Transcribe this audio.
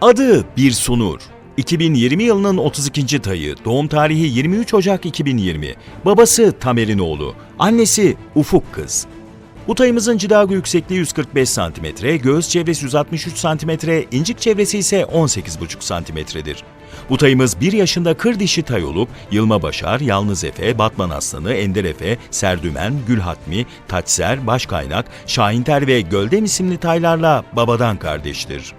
Adı Bir Sunur. 2020 yılının 32. tayı, doğum tarihi 23 Ocak 2020. Babası Tamer'in oğlu, annesi Ufuk kız. Bu tayımızın cidago yüksekliği 145 cm, göğüs çevresi 163 cm, incik çevresi ise 18,5 cm'dir. Bu tayımız 1 yaşında kır dişi tay olup Yılma Başar, Yalnız Efe, Batman Aslanı, Ender Efe, Serdümen, Gülhatmi, Taçser, Başkaynak, Şahinter ve Göldem isimli taylarla babadan kardeştir.